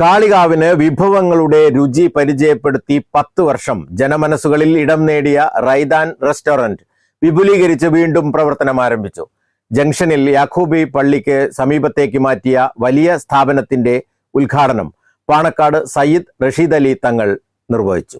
കാളികാവിന് വിഭവങ്ങളുടെ രുചി പരിചയപ്പെടുത്തി പത്ത് വർഷം ജനമനസ്സുകളിൽ ഇടം നേടിയ റൈദാൻ റെസ്റ്റോറന്റ് വിപുലീകരിച്ച് വീണ്ടും പ്രവർത്തനം ആരംഭിച്ചു. ജംഗ്ഷനിൽ യാഖൂബി പള്ളിക്ക് സമീപത്തേക്ക് മാറ്റിയ വലിയ സ്ഥാപനത്തിന്റെ ഉദ്ഘാടനം പാണക്കാട് സയ്യിദ് റഷീദ് അലി തങ്ങൾ നിർവഹിച്ചു.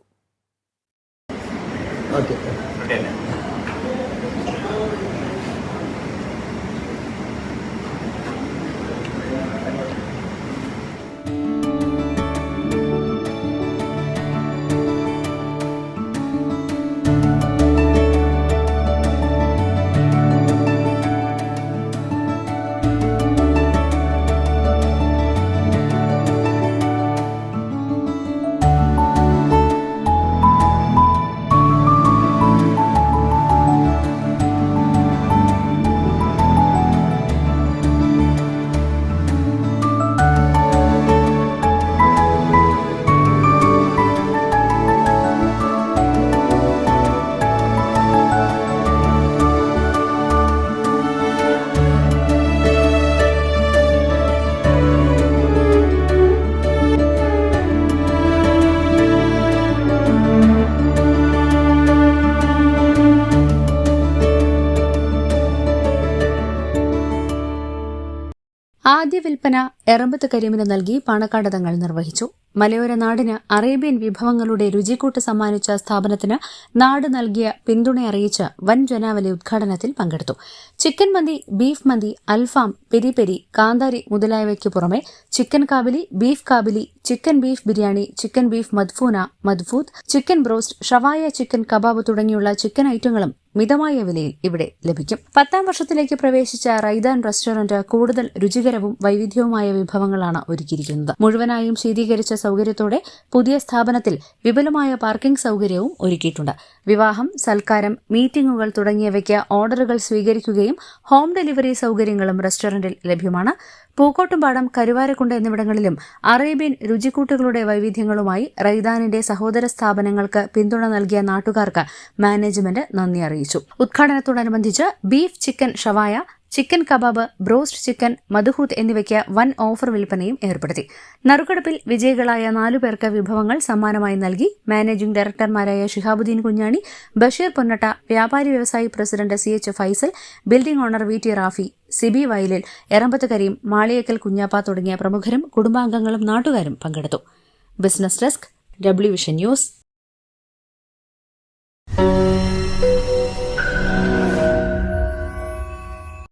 ആദ്യ വിൽപ്പന എറമ്പത്ത് കരിമിന് നൽകി പാണക്കാട് തങ്ങൾ നിർവഹിച്ചു. മലയോര നാടിന് അറേബ്യൻ വിഭവങ്ങളുടെ രുചിക്കൂട്ട് സമ്മാനിച്ച സ്ഥാപനത്തിന് നാട് നൽകിയ പിന്തുണ അറിയിച്ച് വൻ ജനാവലി ഉദ്ഘാടനത്തിൽ പങ്കെടുത്തു. ചിക്കൻ മന്തി ബീഫ് മന്തി അൽഫാം പെരി പെരി കാന്താരി മുതലായവയ്ക്ക് പുറമെ ചിക്കൻ കാബിലി beef കാബിലി chicken beef biryani chicken beef മദ്ഫൂന മദ്ഫൂത്ത് ചിക്കൻ ബ്രോസ്റ്റ് ഷവായ ചിക്കൻ കബാബ് തുടങ്ങിയുള്ള ചിക്കൻ ഐറ്റങ്ങളും മിതമായ വിലയിൽ ഇവിടെ ലഭിക്കും. പത്താം വർഷത്തിലേക്ക് പ്രവേശിച്ച റൈദാൻ റെസ്റ്റോറന്റ് കൂടുതൽ രുചികരവും വൈവിധ്യവുമായ വിഭവങ്ങളാണ് ഒരുക്കിയിരിക്കുന്നത്. മുഴുവനായും ശീതീകരിച്ച സൗകര്യത്തോടെ പുതിയ സ്ഥാപനത്തിൽ വിപുലമായ പാർക്കിംഗ് സൗകര്യവും ഒരുക്കിയിട്ടുണ്ട്. വിവാഹം സൽക്കാരം മീറ്റിംഗുകൾ തുടങ്ങിയവയ്ക്ക് ഓർഡറുകൾ സ്വീകരിക്കുകയും ഹോം ഡെലിവറി സൗകര്യങ്ങളും റെസ്റ്റോറന്റിൽ ലഭ്യമാണ്. പൂക്കോട്ടുംപാടം കരുവാരക്കുണ്ട് എന്നിവിടങ്ങളിലും അറേബ്യൻ രുചിക്കൂട്ടുകളുടെ വൈവിധ്യങ്ങളുമായി റൈദാനിന്റെ സഹോദര സ്ഥാപനങ്ങൾക്ക് പിന്തുണ നൽകിയ നാട്ടുകാർക്ക് മാനേജ്മെന്റ് നന്ദി അറിയിച്ചു. ഉദ്ഘാടനത്തോടനുബന്ധിച്ച് ബീഫ് ചിക്കൻ ഷവായ ചിക്കൻ കബാബ് ബ്രോസ്റ്റ് ചിക്കൻ മധുഹൂത്ത് എന്നിവയ്ക്ക് വൻ ഓഫർ വിൽപ്പനയും ഏർപ്പെടുത്തി. നറുക്കെടുപ്പിൽ വിജയികളായ നാലു പേർക്ക് വിഭവങ്ങൾ സമ്മാനമായി നൽകി മാനേജിംഗ് ഡയറക്ടർമാരായ ഷിഹാബുദ്ദീൻ കുഞ്ഞാണി ബഷീർ പൊന്നട്ട വ്യാപാരി വ്യവസായി president C H Faisal building owner V T Rafi Sibi Vayalil Erambath Kareem Maliyekkal Kunjappa തുടങ്ങിയ പ്രമുഖരും കുടുംബാംഗങ്ങളും നാട്ടുകാരും പങ്കെടുത്തു. Business desk W vision news